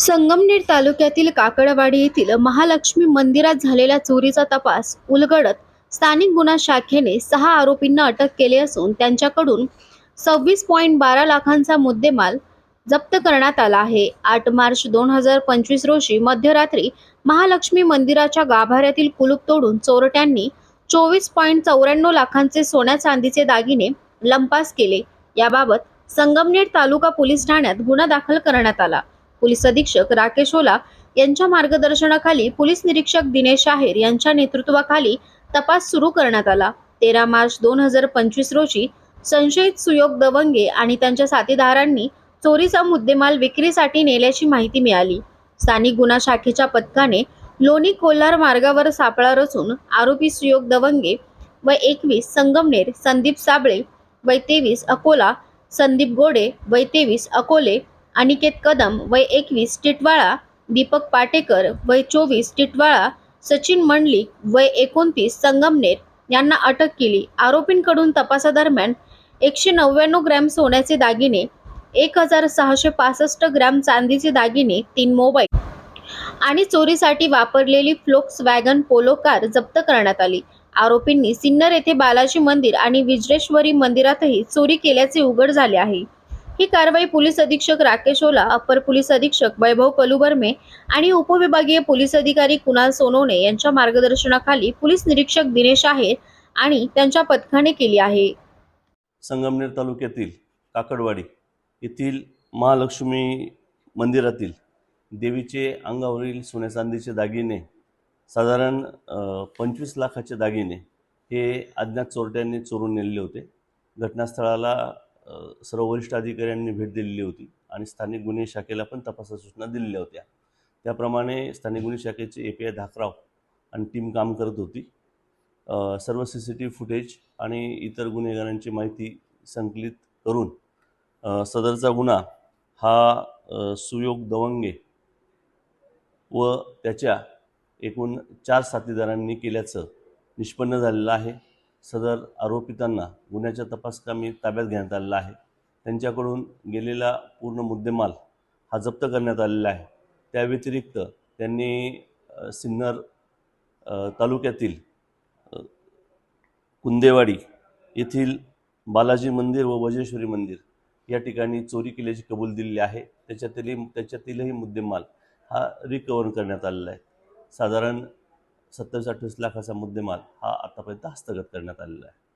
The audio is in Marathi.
संगमनेर तालुक्यातील काकडवाडी येथील महालक्ष्मी मंदिरात झालेल्या चोरीचा तपास उलगडत स्थानिक गुन्हा शाखेने सहा आरोपींना अटक केली असून त्यांच्याकडून सव्वीस पॉईंट बारा लाखांचा मुद्देमाल जप्त करण्यात आला आहे. आठ मार्च दोन हजार पंचवीस रोजी मध्यरात्री महालक्ष्मी मंदिराच्या गाभाऱ्यातील कुलूप तोडून चोरट्यांनी चोवीस पॉईंट चौऱ्याण्णव लाखांचे सोन्या चांदीचे दागिने लंपास केले. याबाबत संगमनेर तालुका पोलीस ठाण्यात गुन्हा दाखल करण्यात आला. पोलीस अधीक्षक राकेश ओला यांच्या मार्गदर्शनाखाली पोलीस निरीक्षक दिनेश आहेर यांच्या नेतृत्वाखाली तपास सुरू करण्यात आला. तेरा मार्च दोन हजार पंचवीस रोजी संशयित सुयोग दवंगे आणि त्यांच्या साथीदारांनी चोरीचा मुद्देमाल विक्रीसाठी नेल्याची माहिती मिळाली. स्थानिक गुन्हा शाखेच्या पथकाने लोणी कोल्हार मार्गावर सापळा रचून आरोपी सुयोग दवंगे व एकवीस संगमनेर संदीप साबळे वय तेवीस अकोला संदीप गोडे वय तेवीस अकोले अनिकेत कदम वय एकवीस टिटवाळा दीपक पाटेकर वय चोवीस टिटवाळा सचिन मंडलिक वय एकोणतीस संगमनेर यांना अटक केली. आरोपींकडून तपासादरम्यान एकशे नव्याण्णव ग्रॅम सोन्याचे दागिने एक हजार सहाशे पासष्ट ग्रॅम चांदीचे दागिने तीन मोबाईल आणि चोरीसाठी वापरलेली फ्लोक्स वॅगन पोलो कार जप्त करण्यात आली. आरोपींनी सिन्नर येथे बालाजी मंदिर आणि विज्रेश्वरी मंदिरातही चोरी केल्याचे उघड झाले आहे. ही कारवाई पोलीस अधीक्षक राकेश ओला अप्पर पोलीस अधीक्षक वैभव कलुबर्मे आणि उपविभागीय पोलीस अधिकारी कुणाल सोनवणे यांच्या मार्गदर्शनाखाली पोलीस निरीक्षक दिनेश आहेर आणि त्यांच्या पथकाने केली आहे. संगमनेर तालुक्यातील काकडवाडी येथील महालक्ष्मी मंदिरातील देवीचे अंगावरील सोन्या चांदीचे दागिने साधारण पंचवीस लाखाचे दागिने हे अज्ञात चोरट्यांनी चोरून नेलेले होते. घटनास्थळाला सर्व वरिष्ठ अधिकाऱ्यांनी भेट दिलेली होती आणि स्थानिक गुन्हे शाखेला पण तपासाच्या सूचना दिलेल्या होत्या. त्याप्रमाणे स्थानिक गुन्हे शाखेचे ए पी आय धाकराव आणि टीम काम करत होती. सर्व C C T V footage आणि इतर गुन्हेगारांची माहिती संकलित करून सदरचा गुन्हा हा सुयोग दवंगे व त्याच्या एकूण चार साथीदारांनी केल्याचं निष्पन्न झालेलं आहे. सदर आरोपितांना गुन्ह्याच्या तपासकामी ताब्यात घेण्यात आलेला आहे. त्यांच्याकडून गेलेला पूर्ण मुद्देमाल हा जप्त करण्यात आलेला आहे. त्या व्यतिरिक्त त्यांनी सिन्नर तालुक्यातील कुंदेवाडी येथील बालाजी मंदिर व वजेश्वरी मंदिर या ठिकाणी चोरी केल्याची कबूल दिलेली आहे. त्याच्यातील त्याच्यातीलही मुद्देमाल हा रिकवर करण्यात आलेला आहे. साधारण सत्तावीस अठ्ठावीस लाखाचा मुद्देमाल हा आतापर्यंत हस्तगत करण्यात आलेला आहे.